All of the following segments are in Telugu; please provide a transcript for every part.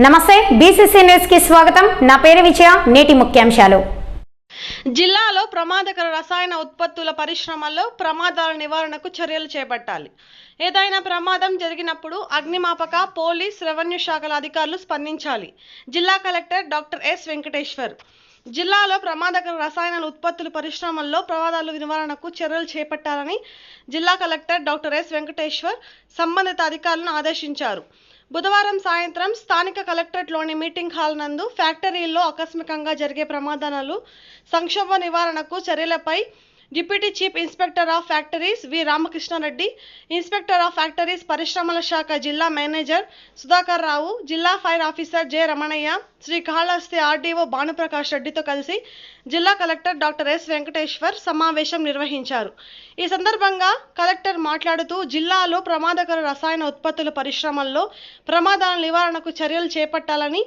నమస్తే బీసీసీ న్యూస్కి స్వాగతం. నా పేరు విజయ నేటి ముఖ్యాంశాలు. జిల్లాలో ప్రమాదకర రసాయన ఉత్పత్తుల పరిశ్రమల్లో ప్రమాదాల నివారణకు చర్యలు చేపట్టాలి. ఏదైనా ప్రమాదం జరిగినప్పుడు అగ్నిమాపక పోలీస్ రెవెన్యూ శాఖల అధికారులు స్పందించాలి. జిల్లా కలెక్టర్ డాక్టర్ ఎస్ వెంకటేశ్వర్. జిల్లాలో ప్రమాదకర రసాయనాల ఉత్పత్తుల పరిశ్రమల్లో ప్రమాదాల నివారణకు చర్యలు చేపట్టాలని జిల్లా కలెక్టర్ డాక్టర్ ఎస్ వెంకటేశ్వర్ సంబంధిత అధికారులను ఆదేశించారు. బుధవారం సాయంత్రం స్థానిక కలెక్టరేట్లోని మీటింగ్ హాల్ నందు ఫ్యాక్టరీల్లో ఆకస్మికంగా జరిగే ప్రమాదాలు సంక్షోభ నివారణకు చర్యలపై deputy chief inspector of factories V Ramakrishnareddy inspector of factories పరిశ్రమల శాఖ జిల్లా మేనేజర్ సుధాకర్ రావు జిల్లా fire officer J Ramanaiah Sri Kalahasti RDO Bhanuprakash రెడ్డితో కలిసి జిల్లా కలెక్టర్ డాక్టర్ ఎస్ వెంకటేశ్వర్ సమావేశం నిర్వహించారు. ఈ సందర్భంగా కలెక్టర్ మాట్లాడుతూ జిల్లాలో ప్రమాదకర రసాయన ఉత్పత్తుల పరిశ్రమల్లో ప్రమాదాల నివారణకు చర్యలు చేపట్టాలని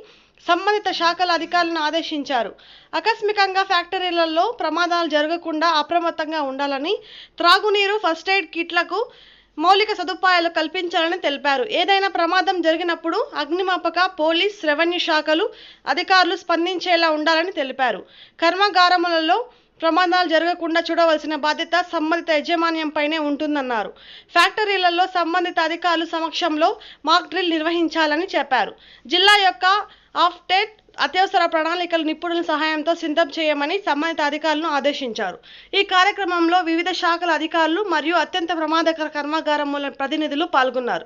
సంబంధిత శాఖల అధికారులను ఆదేశించారు. ఆకస్మికంగా ఫ్యాక్టరీలలో ప్రమాదాలు జరగకుండా అప్రమత్తంగా ఉండాలని త్రాగునీరు ఫస్ట్ ఎయిడ్ కిట్లకు మౌలిక సదుపాయాలు కల్పించాలని తెలిపారు. ఏదైనా ప్రమాదం జరిగినప్పుడు అగ్నిమాపక పోలీస్ రెవెన్యూ శాఖలు అధికారులు స్పందించేలా ఉండాలని తెలిపారు. కర్మాగారములలో ప్రమాదాలు జరగకుండా చూడవలసిన బాధ్యత సంబంధిత యాజమాన్యంపైనే ఉంటుందన్నారు. ఫ్యాక్టరీలలో సంబంధిత అధికారులు సమక్షంలో మాక్ డ్రిల్ నిర్వహించాలని చెప్పారు. జిల్లా యొక్క ఆఫ్టెట్ అత్యవసర ప్రణాళికలు నిపుణుల సహాయంతో సిద్ధం చేయమని సంబంధిత అధికారులను ఆదేశించారు. ఈ కార్యక్రమంలో వివిధ శాఖల అధికారులు మరియు అత్యంత ప్రమాదకర కర్మాగారముల ప్రతినిధులు పాల్గొన్నారు.